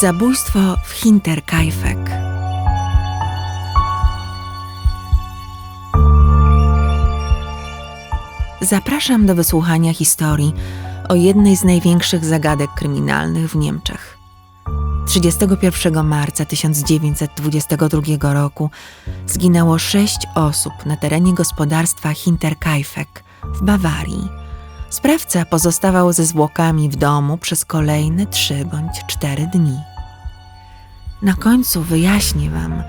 Zabójstwo w Hinterkaifeck. Zapraszam do wysłuchania historii o jednej z największych zagadek kryminalnych w Niemczech. 31 marca 1922 roku zginęło sześć osób na terenie gospodarstwa Hinterkaifeck w Bawarii. Sprawca pozostawał ze zwłokami w domu przez kolejne trzy bądź cztery dni. Na końcu wyjaśnię Wam,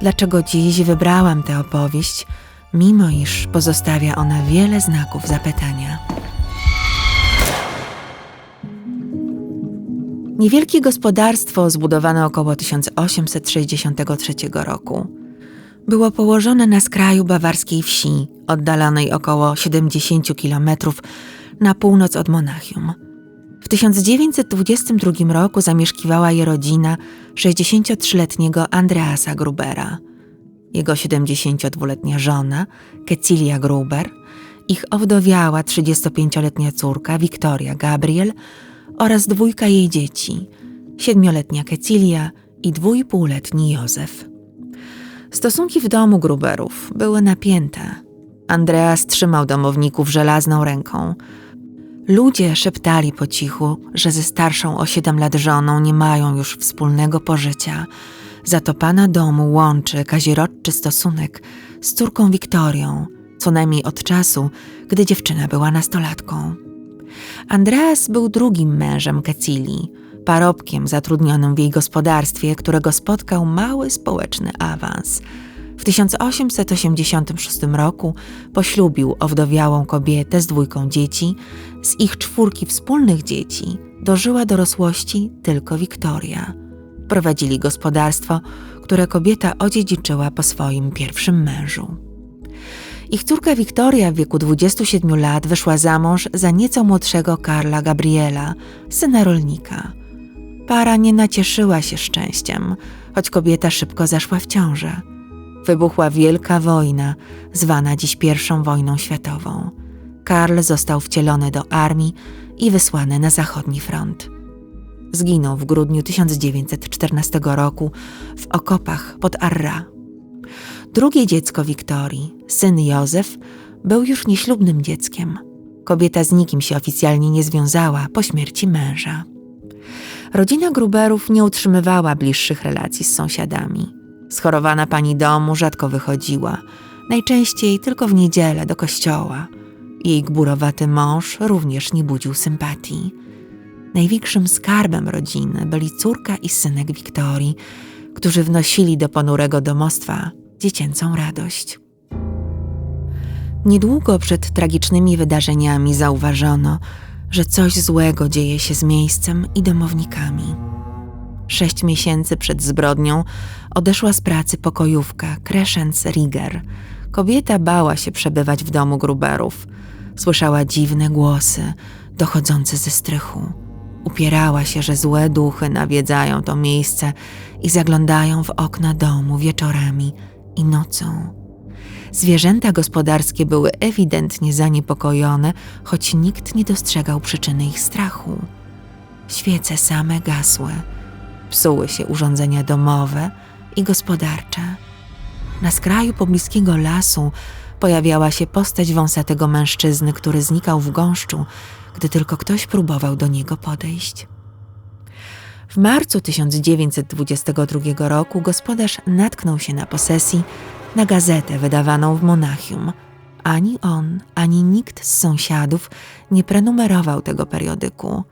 dlaczego dziś wybrałam tę opowieść, mimo iż pozostawia ona wiele znaków zapytania. Niewielkie gospodarstwo zbudowane około 1863 roku było położone na skraju bawarskiej wsi, oddalonej około 70 kilometrów na północ od Monachium. W 1922 roku zamieszkiwała je rodzina 63-letniego Andreasa Grubera. Jego 72-letnia żona, Kecilia Gruber, ich owdowiała 35-letnia córka, Wiktoria Gabriel oraz dwójka jej dzieci, siedmioletnia Kecilia i dwójpółletni Józef. Stosunki w domu Gruberów były napięte. Andreas trzymał domowników żelazną ręką – Ludzie szeptali po cichu, że ze starszą o siedem lat żoną nie mają już wspólnego pożycia. Za to pana domu łączy kazirodczy stosunek z córką Wiktorią, co najmniej od czasu, gdy dziewczyna była nastolatką. Andreas był drugim mężem Kecilii, parobkiem zatrudnionym w jej gospodarstwie, którego spotkał mały społeczny awans – w 1886 roku poślubił owdowiałą kobietę z dwójką dzieci. Z ich czwórki wspólnych dzieci dożyła dorosłości tylko Wiktoria. Prowadzili gospodarstwo, które kobieta odziedziczyła po swoim pierwszym mężu. Ich córka Wiktoria w wieku 27 lat wyszła za mąż za nieco młodszego Karla Gabriela, syna rolnika. Para nie nacieszyła się szczęściem, choć kobieta szybko zaszła w ciążę wybuchła wielka wojna, zwana dziś I wojną światową. Karl został wcielony do armii i wysłany na zachodni front. Zginął w grudniu 1914 roku w okopach pod Arra. Drugie dziecko Wiktorii, syn Józef, był już nieślubnym dzieckiem. Kobieta z nikim się oficjalnie nie związała po śmierci męża. Rodzina Gruberów nie utrzymywała bliższych relacji z sąsiadami. Schorowana pani domu rzadko wychodziła, najczęściej tylko w niedzielę do kościoła. Jej gburowaty mąż również nie budził sympatii. Największym skarbem rodziny byli córka i synek Wiktorii, którzy wnosili do ponurego domostwa dziecięcą radość. Niedługo przed tragicznymi wydarzeniami zauważono, że coś złego dzieje się z miejscem i domownikami. Sześć miesięcy przed zbrodnią odeszła z pracy pokojówka Crescens Rieger. Kobieta bała się przebywać w domu Gruberów. Słyszała dziwne głosy, dochodzące ze strychu. Upierała się, że złe duchy nawiedzają to miejsce i zaglądają w okna domu wieczorami i nocą. Zwierzęta gospodarskie były ewidentnie zaniepokojone, choć nikt nie dostrzegał przyczyny ich strachu. Świece same gasły psuły się urządzenia domowe i gospodarcze. Na skraju pobliskiego lasu pojawiała się postać wąsatego mężczyzny, który znikał w gąszczu, gdy tylko ktoś próbował do niego podejść. W marcu 1922 roku gospodarz natknął się na posesji na gazetę wydawaną w Monachium. Ani on, ani nikt z sąsiadów nie prenumerował tego periodyku.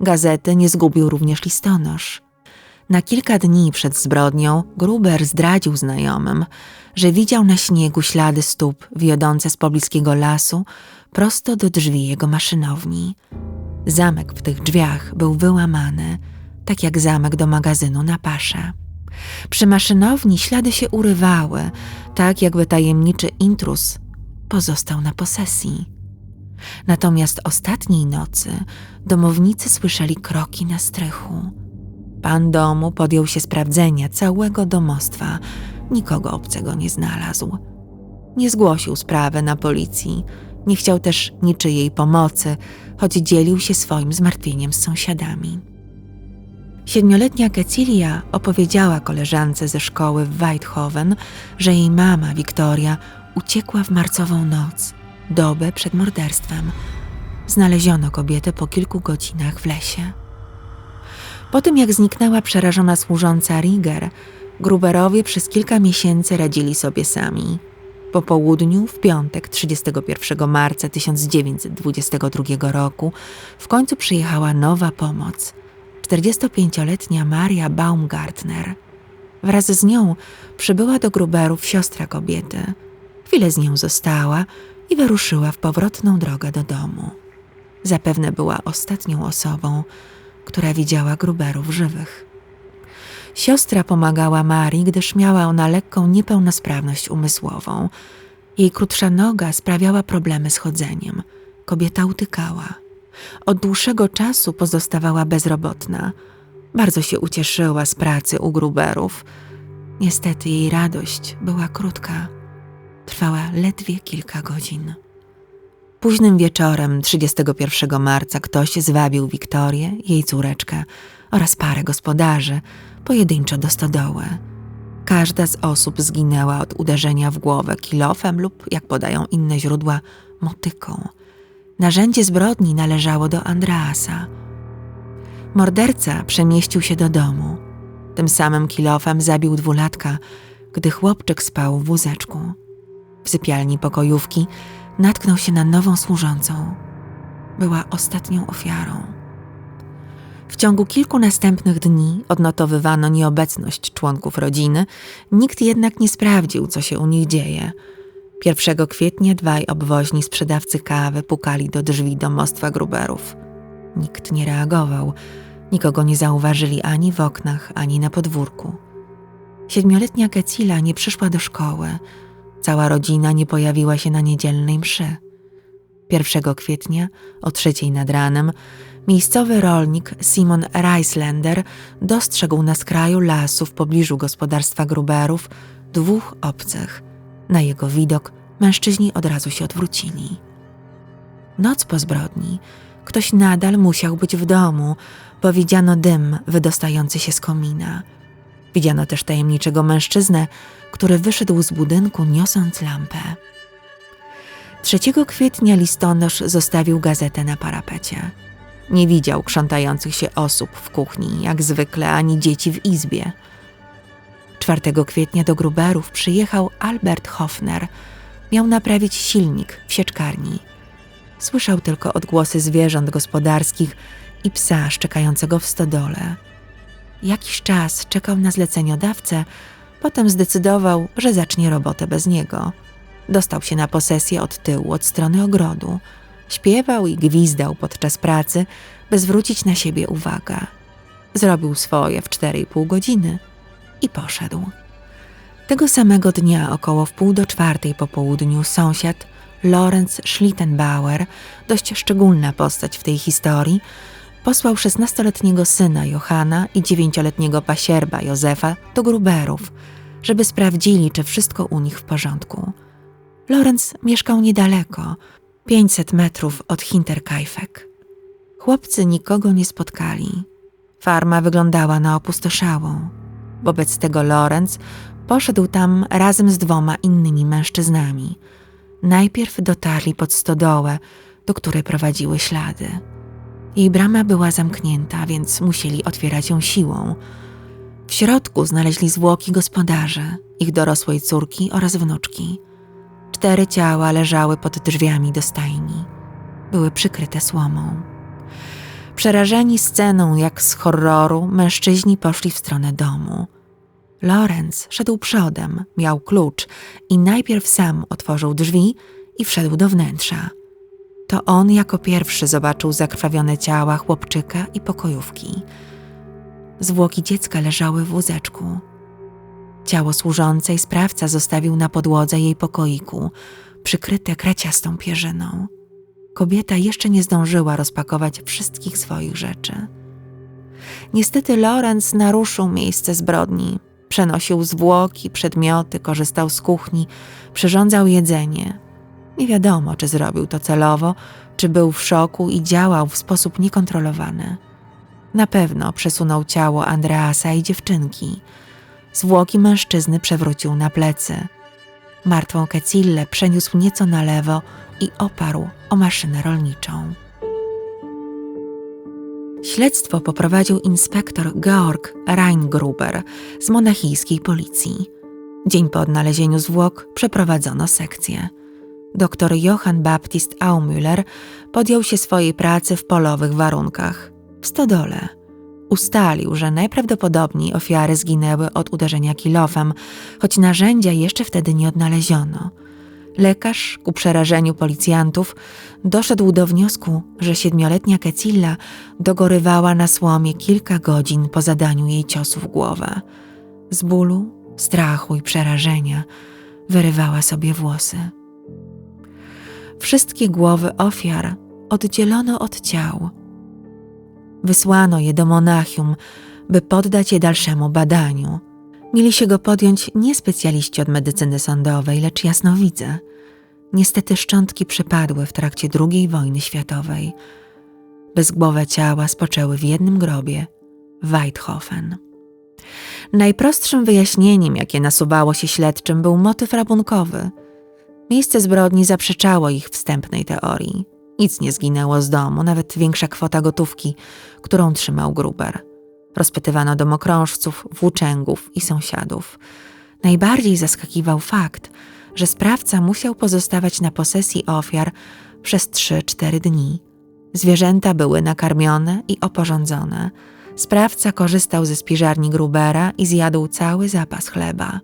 Gazety nie zgubił również listonosz. Na kilka dni przed zbrodnią Gruber zdradził znajomym, że widział na śniegu ślady stóp wiodące z pobliskiego lasu prosto do drzwi jego maszynowni. Zamek w tych drzwiach był wyłamany, tak jak zamek do magazynu na pasze. Przy maszynowni ślady się urywały, tak jakby tajemniczy intrus pozostał na posesji. Natomiast ostatniej nocy domownicy słyszeli kroki na strychu. Pan domu podjął się sprawdzenia całego domostwa. Nikogo obcego nie znalazł. Nie zgłosił sprawy na policji, nie chciał też niczyjej pomocy, choć dzielił się swoim zmartwieniem z sąsiadami. Siedmioletnia Cecilia opowiedziała koleżance ze szkoły w Weidhoven, że jej mama, Wiktoria, uciekła w marcową noc, dobę przed morderstwem. Znaleziono kobietę po kilku godzinach w lesie. Po tym, jak zniknęła przerażona służąca Rieger, Gruberowie przez kilka miesięcy radzili sobie sami. Po południu, w piątek 31 marca 1922 roku, w końcu przyjechała nowa pomoc. 45-letnia Maria Baumgartner. Wraz z nią przybyła do Gruberów siostra kobiety. Chwilę z nią została i wyruszyła w powrotną drogę do domu. Zapewne była ostatnią osobą, która widziała Gruberów żywych. Siostra pomagała Marii, gdyż miała ona lekką niepełnosprawność umysłową. Jej krótsza noga sprawiała problemy z chodzeniem. Kobieta utykała. Od dłuższego czasu pozostawała bezrobotna. Bardzo się ucieszyła z pracy u Gruberów. Niestety jej radość była krótka. Trwała ledwie kilka godzin. Późnym wieczorem 31 marca ktoś zwabił Wiktorię, jej córeczkę oraz parę gospodarzy pojedynczo do stodoły. Każda z osób zginęła od uderzenia w głowę kilofem lub, jak podają inne źródła, motyką. Narzędzie zbrodni należało do Andreasa. Morderca przemieścił się do domu. Tym samym kilofem zabił dwulatka, gdy chłopczyk spał w wózeczku. W sypialni pokojówki natknął się na nową służącą. Była ostatnią ofiarą. W ciągu kilku następnych dni odnotowywano nieobecność członków rodziny, nikt jednak nie sprawdził, co się u nich dzieje. 1 kwietnia dwaj obwoźni sprzedawcy kawy pukali do drzwi domostwa Gruberów. Nikt nie reagował, nikogo nie zauważyli ani w oknach, ani na podwórku. Siedmioletnia Kecila nie przyszła do szkoły. Cała rodzina nie pojawiła się na niedzielnej mszy. 1 kwietnia o trzeciej nad ranem miejscowy rolnik Simon Reislander dostrzegł na skraju lasu w pobliżu gospodarstwa Gruberów dwóch obcych. Na jego widok mężczyźni od razu się odwrócili. Noc po zbrodni ktoś nadal musiał być w domu, bo widziano dym wydostający się z komina. Widziano też tajemniczego mężczyznę, który wyszedł z budynku niosąc lampę. 3 kwietnia listonosz zostawił gazetę na parapecie. Nie widział krzątających się osób w kuchni, jak zwykle, ani dzieci w izbie. 4 kwietnia do Gruberów przyjechał Albert Hofner. Miał naprawić silnik w sieczkarni. Słyszał tylko odgłosy zwierząt gospodarskich i psa szczekającego w stodole. Jakiś czas czekał na zleceniodawcę, potem zdecydował, że zacznie robotę bez niego. Dostał się na posesję od tyłu, od strony ogrodu. Śpiewał i gwizdał podczas pracy, by zwrócić na siebie uwagę. Zrobił swoje w cztery i pół godziny i poszedł. Tego samego dnia, około wpół do czwartej po południu, sąsiad Lorenz Schlittenbauer, dość szczególna postać w tej historii, posłał szesnastoletniego syna Johana i dziewięcioletniego pasierba Józefa do Gruberów, żeby sprawdzili, czy wszystko u nich w porządku. Lorenz mieszkał niedaleko, 500 metrów od Hinterkaifeck. Chłopcy nikogo nie spotkali. Farma wyglądała na opustoszałą. Wobec tego Lorenz poszedł tam razem z dwoma innymi mężczyznami. Najpierw dotarli pod stodołę, do której prowadziły ślady. Jej brama była zamknięta, więc musieli otwierać ją siłą. W środku znaleźli zwłoki gospodarzy, ich dorosłej córki oraz wnuczki. Cztery ciała leżały pod drzwiami do stajni. Były przykryte słomą. Przerażeni sceną jak z horroru, mężczyźni poszli w stronę domu. Lorenz szedł przodem, miał klucz i najpierw sam otworzył drzwi i wszedł do wnętrza. To on jako pierwszy zobaczył zakrwawione ciała chłopczyka i pokojówki. Zwłoki dziecka leżały w wózeczku. Ciało służącej sprawca zostawił na podłodze jej pokoiku, przykryte kraciastą pierzyną. Kobieta jeszcze nie zdążyła rozpakować wszystkich swoich rzeczy. Niestety Lorenz naruszył miejsce zbrodni. Przenosił zwłoki, przedmioty, korzystał z kuchni, przyrządzał jedzenie. Nie wiadomo, czy zrobił to celowo, czy był w szoku i działał w sposób niekontrolowany. Na pewno przesunął ciało Andreasa i dziewczynki. Zwłoki mężczyzny przewrócił na plecy. Martwą Kecillę przeniósł nieco na lewo i oparł o maszynę rolniczą. Śledztwo poprowadził inspektor Georg Reingruber z monachijskiej policji. Dzień po odnalezieniu zwłok przeprowadzono sekcję. Dr Johann Baptist Aumüller podjął się swojej pracy w polowych warunkach, w stodole. Ustalił, że najprawdopodobniej ofiary zginęły od uderzenia kilofem, choć narzędzia jeszcze wtedy nie odnaleziono. Lekarz, ku przerażeniu policjantów, doszedł do wniosku, że siedmioletnia Kecilla dogorywała na słomie kilka godzin po zadaniu jej ciosu w głowę. Z bólu, strachu i przerażenia wyrywała sobie włosy. Wszystkie głowy ofiar oddzielono od ciał. Wysłano je do Monachium, by poddać je dalszemu badaniu. Mieli się go podjąć nie specjaliści od medycyny sądowej, lecz jasnowidze. Niestety szczątki przypadły w trakcie II wojny światowej. Bezgłowe ciała spoczęły w jednym grobie Weidhofen. Najprostszym wyjaśnieniem, jakie nasuwało się śledczym, był motyw rabunkowy. Miejsce zbrodni zaprzeczało ich wstępnej teorii. Nic nie zginęło z domu, nawet większa kwota gotówki, którą trzymał Gruber. Rozpytywano domokrążców, włóczęgów i sąsiadów. Najbardziej zaskakiwał fakt, że sprawca musiał pozostawać na posesji ofiar przez 3-4 dni. Zwierzęta były nakarmione i oporządzone. Sprawca korzystał ze spiżarni Grubera i zjadł cały zapas chleba.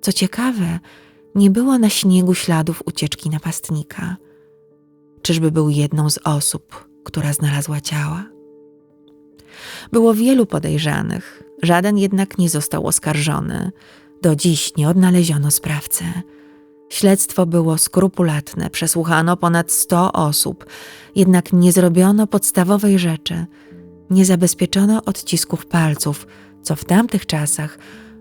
Co ciekawe, nie było na śniegu śladów ucieczki napastnika. Czyżby był jedną z osób, która znalazła ciała? Było wielu podejrzanych, żaden jednak nie został oskarżony. Do dziś nie odnaleziono sprawcy. Śledztwo było skrupulatne, przesłuchano ponad sto osób, jednak nie zrobiono podstawowej rzeczy. Nie zabezpieczono odcisków palców, co w tamtych czasach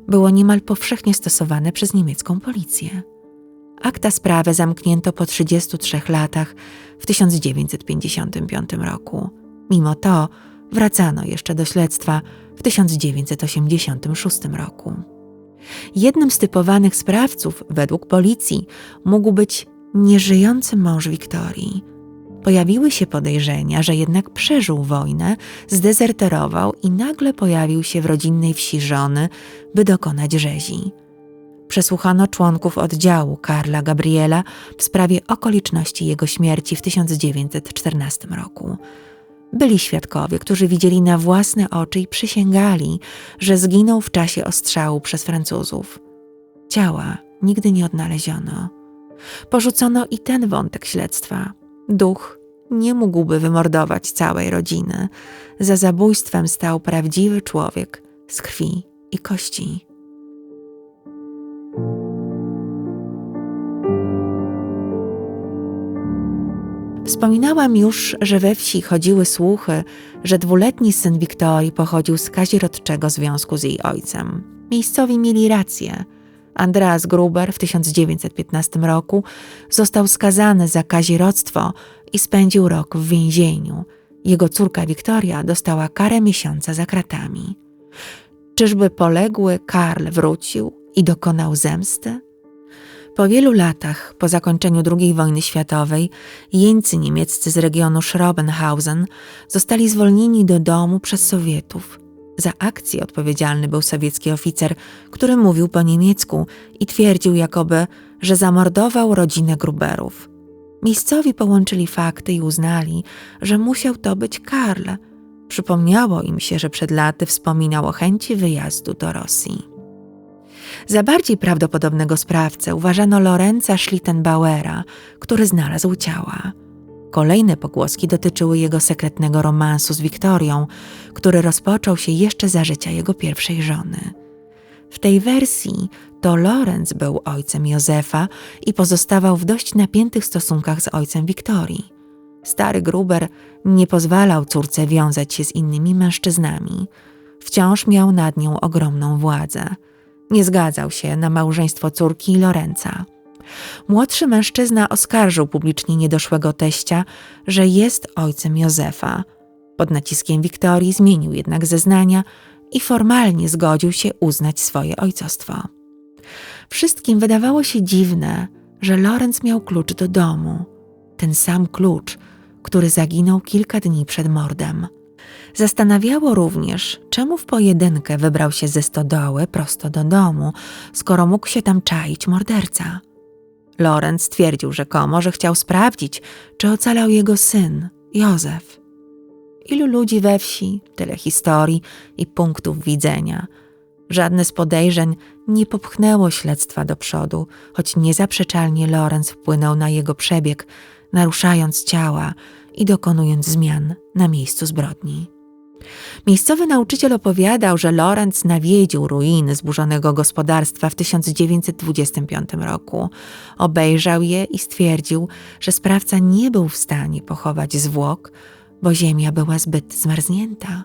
było niemal powszechnie stosowane przez niemiecką policję. Akta sprawy zamknięto po 33 latach w 1955 roku. Mimo to wracano jeszcze do śledztwa w 1986 roku. Jednym z typowanych sprawców, według policji, mógł być nieżyjący mąż Wiktorii. Pojawiły się podejrzenia, że jednak przeżył wojnę, zdezerterował i nagle pojawił się w rodzinnej wsi żony, by dokonać rzezi. Przesłuchano członków oddziału Karla Gabriela w sprawie okoliczności jego śmierci w 1914 roku. Byli świadkowie, którzy widzieli na własne oczy i przysięgali, że zginął w czasie ostrzału przez Francuzów. Ciała nigdy nie odnaleziono. Porzucono i ten wątek śledztwa. Duch nie mógłby wymordować całej rodziny. Za zabójstwem stał prawdziwy człowiek z krwi i kości. Wspominałam już, że we wsi chodziły słuchy, że dwuletni syn Wiktorii pochodził z kazirodczego związku z jej ojcem. Miejscowi mieli rację. Andreas Gruber w 1915 roku został skazany za kazirodztwo i spędził rok w więzieniu. Jego córka Wiktoria dostała karę miesiąca za kratami. Czyżby poległy Karl wrócił i dokonał zemsty? Po wielu latach, po zakończeniu II wojny światowej, jeńcy niemieccy z regionu Schrobenhausen zostali zwolnieni do domu przez Sowietów. Za akcję odpowiedzialny był sowiecki oficer, który mówił po niemiecku i twierdził jakoby, że zamordował rodzinę Gruberów. Miejscowi połączyli fakty i uznali, że musiał to być Karl. Przypomniało im się, że przed laty wspominał o chęci wyjazdu do Rosji. Za bardziej prawdopodobnego sprawcę uważano Lorenza Schlittenbauera, który znalazł ciała. Kolejne pogłoski dotyczyły jego sekretnego romansu z Wiktorią, który rozpoczął się jeszcze za życia jego pierwszej żony. W tej wersji to Lorenz był ojcem Józefa i pozostawał w dość napiętych stosunkach z ojcem Wiktorii. Stary Gruber nie pozwalał córce wiązać się z innymi mężczyznami. Wciąż miał nad nią ogromną władzę. Nie zgadzał się na małżeństwo córki Lorenza. Młodszy mężczyzna oskarżył publicznie niedoszłego teścia, że jest ojcem Józefa. Pod naciskiem Wiktorii zmienił jednak zeznania i formalnie zgodził się uznać swoje ojcostwo. Wszystkim wydawało się dziwne, że Lorenz miał klucz do domu, ten sam klucz, który zaginął kilka dni przed mordem. Zastanawiało również, czemu w pojedynkę wybrał się ze stodoły prosto do domu, skoro mógł się tam czaić morderca. Lorenz twierdził rzekomo, że chciał sprawdzić, czy ocalał jego syn, Józef. Ilu ludzi we wsi, tyle historii i punktów widzenia. Żadne z podejrzeń nie popchnęło śledztwa do przodu, choć niezaprzeczalnie Lorenz wpłynął na jego przebieg, naruszając ciała i dokonując zmian na miejscu zbrodni. Miejscowy nauczyciel opowiadał, że Lorenz nawiedził ruiny zburzonego gospodarstwa w 1925 roku. Obejrzał je i stwierdził, że sprawca nie był w stanie pochować zwłok, bo ziemia była zbyt zmarznięta.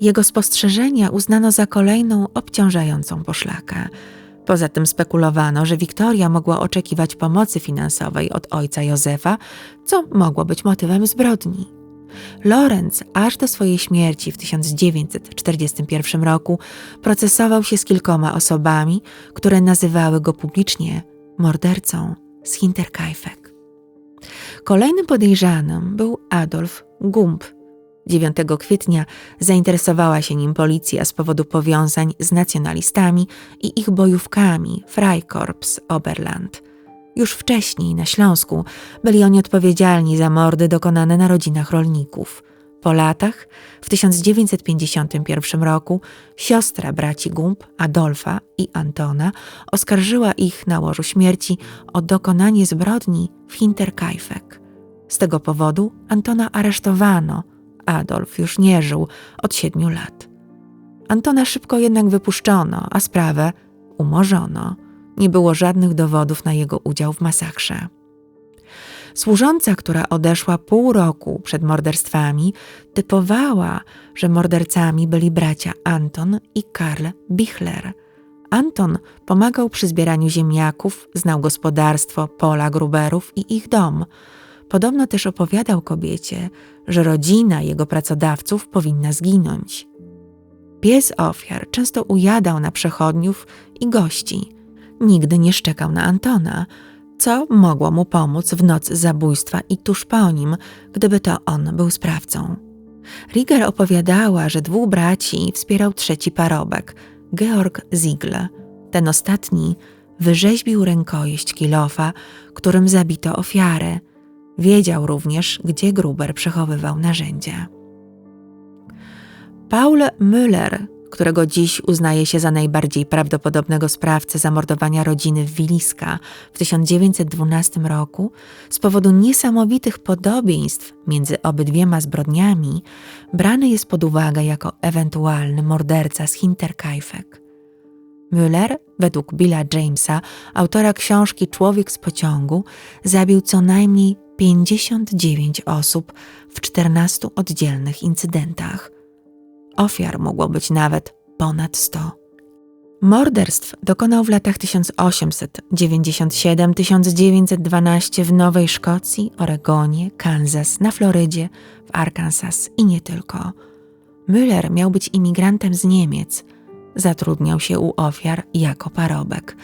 Jego spostrzeżenia uznano za kolejną obciążającą poszlakę. Poza tym spekulowano, że Wiktoria mogła oczekiwać pomocy finansowej od ojca Józefa, co mogło być motywem zbrodni. Lorenz aż do swojej śmierci w 1941 roku procesował się z kilkoma osobami, które nazywały go publicznie mordercą z Hinterkaifeck. Kolejnym podejrzanym był Adolf Gump. 9 kwietnia zainteresowała się nim policja z powodu powiązań z nacjonalistami i ich bojówkami Freikorps Oberland – już wcześniej na Śląsku byli oni odpowiedzialni za mordy dokonane na rodzinach rolników. Po latach, w 1951 roku, siostra braci Gumb, Adolfa i Antona, oskarżyła ich na łożu śmierci o dokonanie zbrodni w Hinterkaifeck. Z tego powodu Antona aresztowano, Adolf już nie żył od siedmiu lat. Antona szybko jednak wypuszczono, a sprawę umorzono. Nie było żadnych dowodów na jego udział w masakrze. Służąca, która odeszła pół roku przed morderstwami, typowała, że mordercami byli bracia Anton i Karl Bichler. Anton pomagał przy zbieraniu ziemniaków, znał gospodarstwo, pola Gruberów i ich dom. Podobno też opowiadał kobiecie, że rodzina jego pracodawców powinna zginąć. Pies ofiar często ujadał na przechodniów i gości – nigdy nie szczekał na Antona, co mogło mu pomóc w noc zabójstwa i tuż po nim, gdyby to on był sprawcą. Rieger opowiadała, że dwóch braci wspierał trzeci parobek, Georg Ziegler. Ten ostatni wyrzeźbił rękojeść kilofa, którym zabito ofiarę. Wiedział również, gdzie Gruber przechowywał narzędzia. Paul Müller którego dziś uznaje się za najbardziej prawdopodobnego sprawcę zamordowania rodziny Wiliska w 1912 roku, z powodu niesamowitych podobieństw między obydwiema zbrodniami, brany jest pod uwagę jako ewentualny morderca z Hinterkaifeck. Müller, według Billa Jamesa, autora książki Człowiek z pociągu, zabił co najmniej 59 osób w 14 oddzielnych incydentach. Ofiar mogło być nawet ponad 100. Morderstw dokonał w latach 1897-1912 w Nowej Szkocji, Oregonie, Kansas, na Florydzie, w Arkansas i nie tylko. Müller miał być imigrantem z Niemiec. Zatrudniał się u ofiar jako parobek.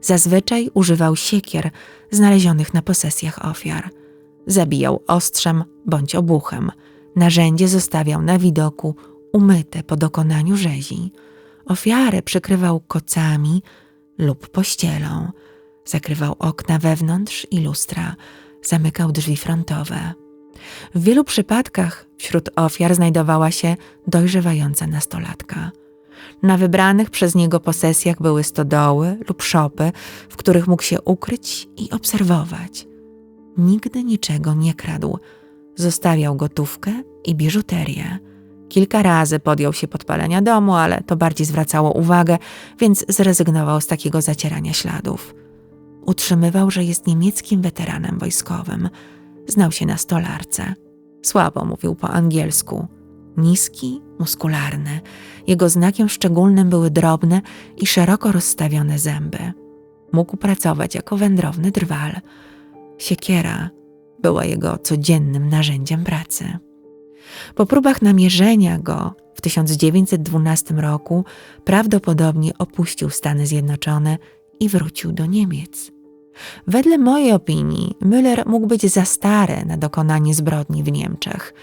Zazwyczaj używał siekier znalezionych na posesjach ofiar. Zabijał ostrzem bądź obuchem. Narzędzie zostawiał na widoku umyte po dokonaniu rzezi. Ofiarę przykrywał kocami lub pościelą, zakrywał okna wewnątrz i lustra, zamykał drzwi frontowe. W wielu przypadkach wśród ofiar znajdowała się dojrzewająca nastolatka. Na wybranych przez niego posesjach były stodoły lub szopy, w których mógł się ukryć i obserwować. Nigdy niczego nie kradł. Zostawiał gotówkę i biżuterię. Kilka razy podjął się podpalenia domu, ale to bardziej zwracało uwagę, więc zrezygnował z takiego zacierania śladów. Utrzymywał, że jest niemieckim weteranem wojskowym. Znał się na stolarce. Słabo mówił po angielsku. Niski, muskularny. Jego znakiem szczególnym były drobne i szeroko rozstawione zęby. Mógł pracować jako wędrowny drwal. Siekiera była jego codziennym narzędziem pracy. Po próbach namierzenia go w 1912 roku prawdopodobnie opuścił Stany Zjednoczone i wrócił do Niemiec. Wedle mojej opinii, Müller mógł być za stary na dokonanie zbrodni w Niemczech.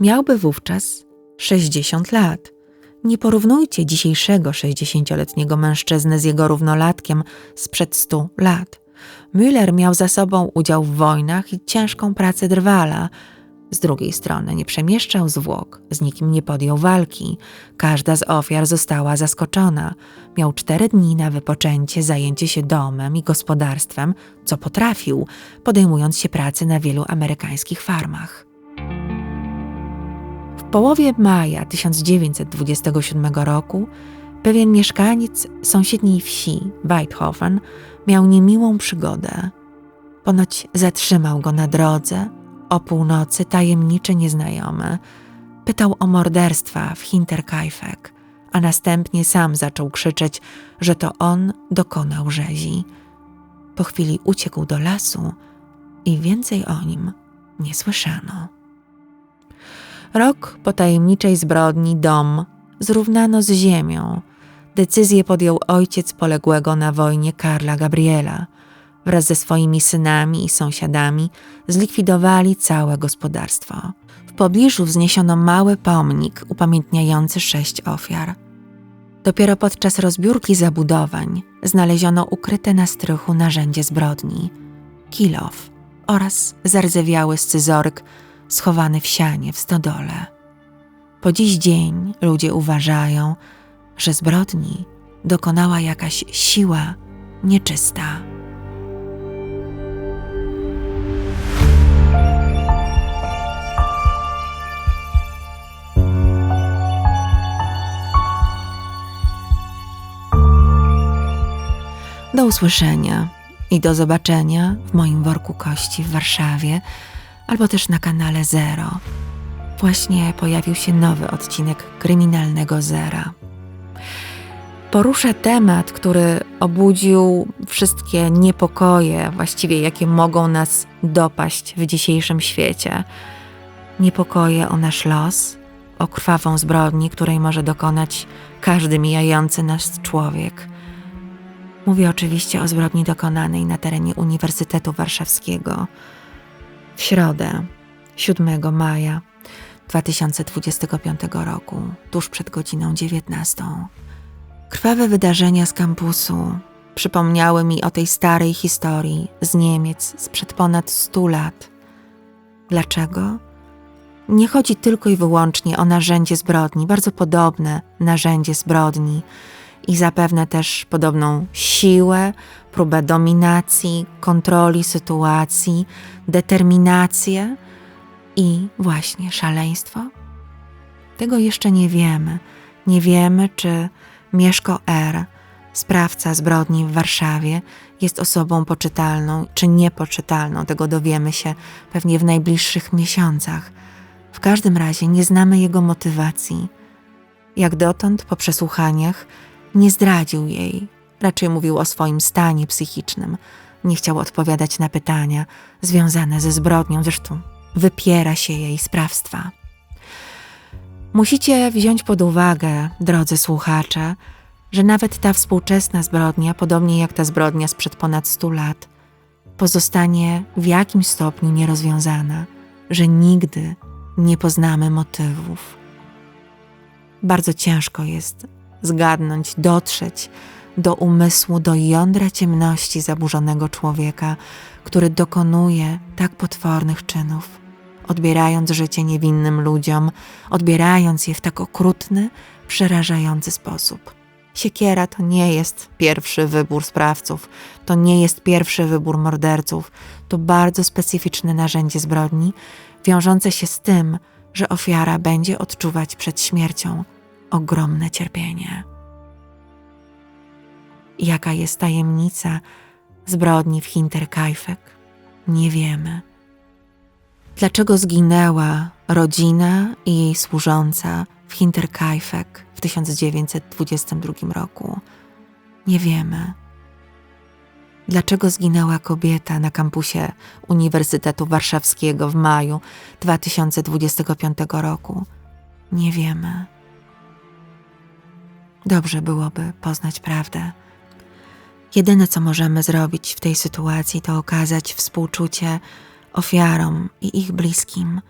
Miałby wówczas 60 lat. Nie porównujcie dzisiejszego 60-letniego mężczyzny z jego równolatkiem sprzed 100 lat. Müller miał za sobą udział w wojnach i ciężką pracę drwala. Z drugiej strony nie przemieszczał zwłok, z nikim nie podjął walki. Każda z ofiar została zaskoczona. Miał cztery dni na wypoczęcie, zajęcie się domem i gospodarstwem, co potrafił, podejmując się pracy na wielu amerykańskich farmach. W połowie maja 1927 roku pewien mieszkaniec sąsiedniej wsi, Weidhofen, miał niemiłą przygodę. Ponoć zatrzymał go na drodze, o północy tajemniczy nieznajomy. Pytał o morderstwa w Hinterkaifeck, a następnie sam zaczął krzyczeć, że to on dokonał rzezi. Po chwili uciekł do lasu i więcej o nim nie słyszano. Rok po tajemniczej zbrodni dom zrównano z ziemią. Decyzję podjął ojciec poległego na wojnie Karla Gabriela. Wraz ze swoimi synami i sąsiadami zlikwidowali całe gospodarstwo. W pobliżu wzniesiono mały pomnik upamiętniający sześć ofiar. Dopiero podczas rozbiórki zabudowań znaleziono ukryte na strychu narzędzie zbrodni kilof oraz zardzewiały scyzoryk schowany w sianie w stodole. Po dziś dzień ludzie uważają, że zbrodni dokonała jakaś siła nieczysta. Usłyszenia i do zobaczenia w moim worku kości w Warszawie albo też na kanale Zero. Właśnie pojawił się nowy odcinek kryminalnego Zera. Porusza temat, który obudził wszystkie niepokoje, właściwie jakie mogą nas dopaść w dzisiejszym świecie. Niepokoje o nasz los, o krwawą zbrodni, której może dokonać każdy mijający nas człowiek. Mówię oczywiście o zbrodni dokonanej na terenie Uniwersytetu Warszawskiego w środę 7 maja 2025 roku, tuż przed godziną 19. Krwawe wydarzenia z kampusu przypomniały mi o tej starej historii z Niemiec sprzed ponad 100 lat. Dlaczego? Nie chodzi tylko i wyłącznie o narzędzie zbrodni, bardzo podobne narzędzie zbrodni i zapewne też podobną siłę, próbę dominacji, kontroli sytuacji, determinację i właśnie szaleństwo? Tego jeszcze nie wiemy. Nie wiemy, czy Mieszko R., sprawca zbrodni w Warszawie, jest osobą poczytalną czy niepoczytalną. Tego dowiemy się pewnie w najbliższych miesiącach. W każdym razie nie znamy jego motywacji. Jak dotąd po przesłuchaniach nie zdradził jej, raczej mówił o swoim stanie psychicznym. Nie chciał odpowiadać na pytania związane ze zbrodnią, zresztą wypiera się jej sprawstwa. Musicie wziąć pod uwagę, drodzy słuchacze, że nawet ta współczesna zbrodnia, podobnie jak ta zbrodnia sprzed ponad stu lat, pozostanie w jakimś stopniu nierozwiązana, że nigdy nie poznamy motywów. Bardzo ciężko jest zgadnąć, dotrzeć do umysłu, do jądra ciemności zaburzonego człowieka, który dokonuje tak potwornych czynów, odbierając życie niewinnym ludziom, odbierając je w tak okrutny, przerażający sposób. Siekiera to nie jest pierwszy wybór sprawców, to nie jest pierwszy wybór morderców, to bardzo specyficzne narzędzie zbrodni, wiążące się z tym, że ofiara będzie odczuwać przed śmiercią ogromne cierpienie. Jaka jest tajemnica zbrodni w Hinterkaifeck? Nie wiemy. Dlaczego zginęła rodzina i jej służąca w Hinterkaifeck w 1922 roku? Nie wiemy. Dlaczego zginęła kobieta na kampusie Uniwersytetu Warszawskiego w maju 2025 roku? Nie wiemy. Dobrze byłoby poznać prawdę. Jedyne, co możemy zrobić w tej sytuacji, to okazać współczucie ofiarom i ich bliskim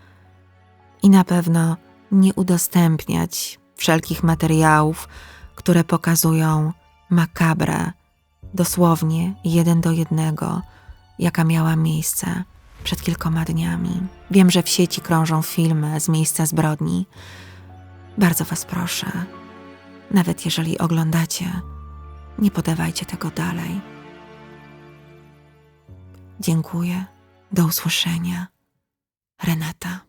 i na pewno nie udostępniać wszelkich materiałów, które pokazują makabrę, dosłownie jeden do jednego, jaka miała miejsce przed kilkoma dniami. Wiem, że w sieci krążą filmy z miejsca zbrodni. Bardzo Was proszę, nawet jeżeli oglądacie, nie podawajcie tego dalej. Dziękuję. Do usłyszenia. Renata.